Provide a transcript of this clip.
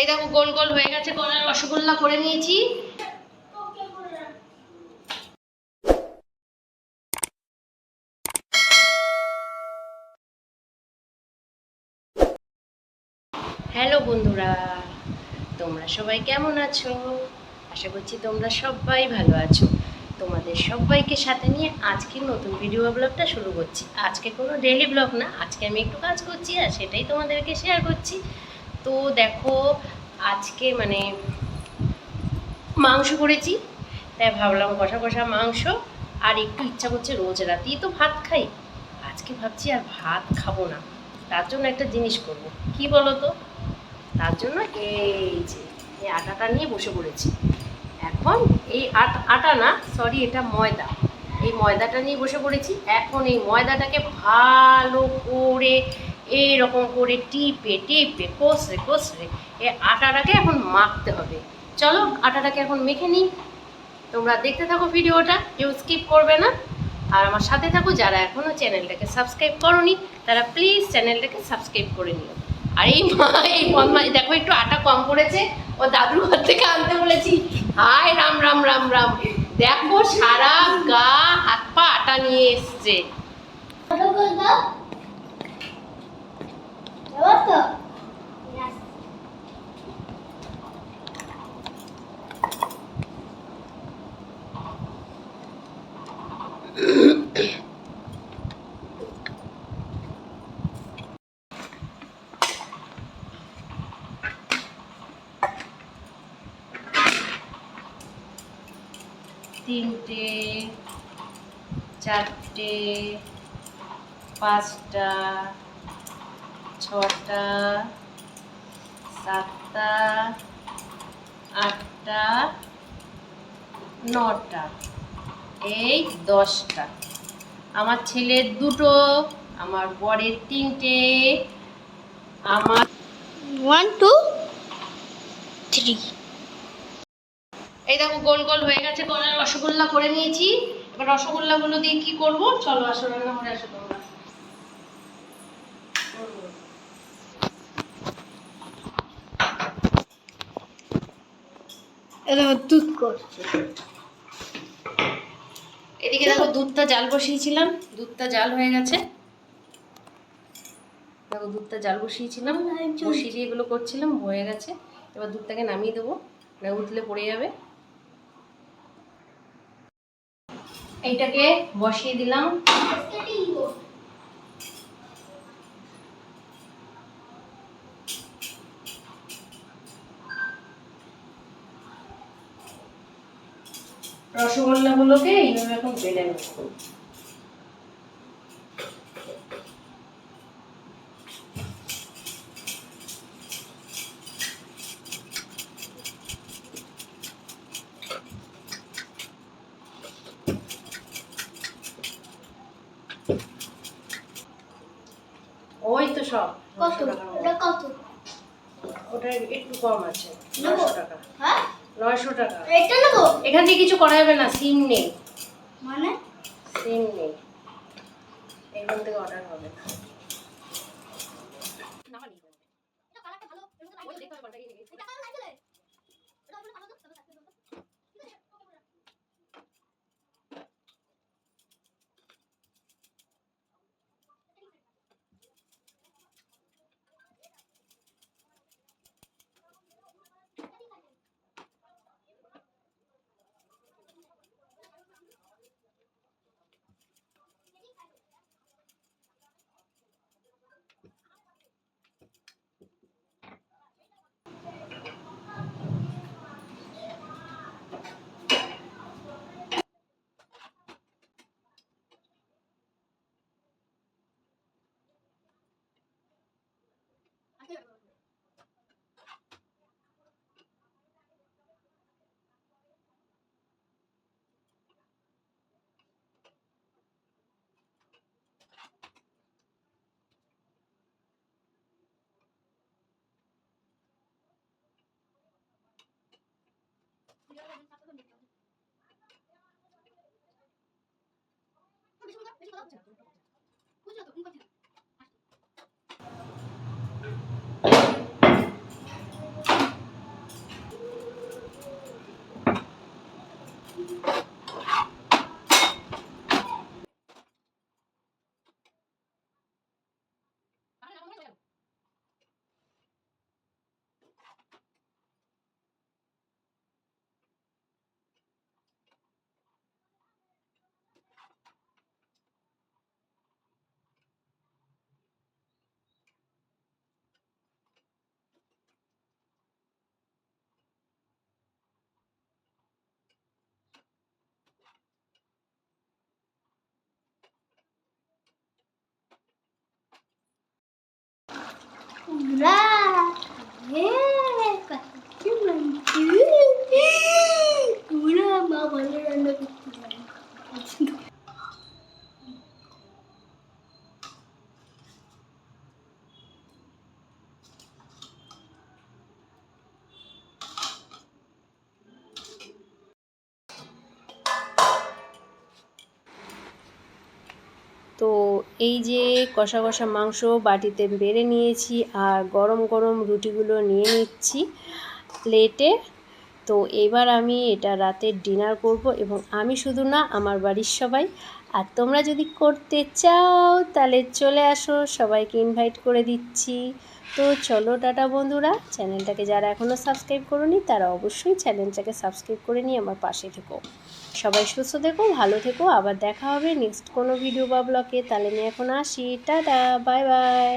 এই দেখো, গোল গোল হয়ে গেছে গলার রসগোল্লা করে নিয়েছি। হ্যালো বন্ধুরা, তোমরা সবাই কেমন আছো? আশা করছি তোমরা সবাই ভালো আছো। তোমাদের সবাইকে সাথে নিয়ে আজকে নতুন ভিডিও ব্লগটা শুরু করছি। আজকে কোনো ডেলি ব্লগ না, আজকে আমি একটু কাজ করছি আর সেটাই তোমাদেরকে শেয়ার করছি। তো দেখো, আজকে মানে মাংস করেছি, তাই ভাবলাম কষা কষা মাংস, আর একটু ইচ্ছা করছে রোজ রাতেই তো ভাত খাই। আজকে ভাবছি আর ভাত খাব না, তার জন্য একটা জিনিস করব। কি বলো তো তার জন্য এই যে, এই আটাটা নিয়ে বসে পড়েছি। এখন এই আটা আটা না সরি এটা ময়দা। এই ময়দাটা নিয়ে বসে পড়েছি। এখন এই ময়দাটাকে ভালো করে এইরকম করে টিপে টিপে, কষরে কষরে এই আটাটাকে এখন মাখতে হবে। চলো আটাটাকে এখন মেখে নিই। তোমরা দেখতে থাকো ভিডিওটা, কেউ স্কিপ করবে না। আর আমার সাথে থাকো যারা এখনও চ্যানেলটাকে সাবস্ক্রাইব করনি, তারা প্লিজ চ্যানেলটাকে সাবস্ক্রাইব করে নিও। আর এই মা এই মা দেখো একটু আটা কম পড়েছে। ও দাদুর ঘর থেকে আনতে বলেছি। হায়, রাম রাম রাম রাম। দেখো সারা গা, হাত পা আটা নিয়ে এসছে ফটো করে দাও এবার তো তিনটে চারটে, পাঁচটা, ছটা, সাতটা, আটটা, নটা, এই দশটা। আমার ছেলের দুটো, আমার বরের তিনটে, আমার ওয়ান টু থ্রি এই দেখো গোল গোল হয়ে গেছে গলার রসগোল্লা করে নিয়েছি। এবার রসগোল্লাগুলো দিয়ে কি করব? চলো আসো রান্না করে আসো তোমরা। দুধ করছে। এদিকে দেখো দুধটা জাল বসিয়েছিলাম। দুধটা জাল হয়ে গেছে। দেখো দুধটা জাল বসিয়েছিলাম। বসিয়ে এগুলো করছিলাম হয়ে গেছে। এবার দুধটাকে নামিয়ে দেবো। না উঠলে পড়ে যাবে। এইটাকে বসিয়ে দিলাম। রসগোল্লাগুলোকে এইভাবে এখন বেলে নেব। সব একটু কম আছে নশো এখান থেকে কিছু করা যাবে না সিম নেই। মানে? সিম নেই। এখান থেকে অর্ডার হবে না। বেশি কথা বেশি কথা হচ্ছে না। হচ্ছে না বুঝছ তো? তুমি করছি না। তো এই যে কষা কষা মাংস বাটিতে বেড়ে নিয়েছি আর গরম গরম রুটিগুলো নিয়ে নিচ্ছি প্লেটে। তো এবার আমি এটা রাতের ডিনার করব এবং আমি শুধু না, আমার বাড়ির সবাই। আর তোমরা যদি করতে চাও, তাহলে চলে আসো, সবাইকে ইনভাইট করে দিচ্ছি। তো চলো, টাটা বন্ধুরা। চ্যানেলটাকে যারা এখনও সাবস্ক্রাইব করোনি, তারা অবশ্যই চ্যানেলটাকে সাবস্ক্রাইব করে নিয়ে আমার পাশে থেকো। সবাই সুস্থ থেকো, ভালো থেকো, আবার দেখা হবে নেক্সট কোনো ভিডিও বা ব্লগে তাহলে আমি এখন আসি। Tata bye bye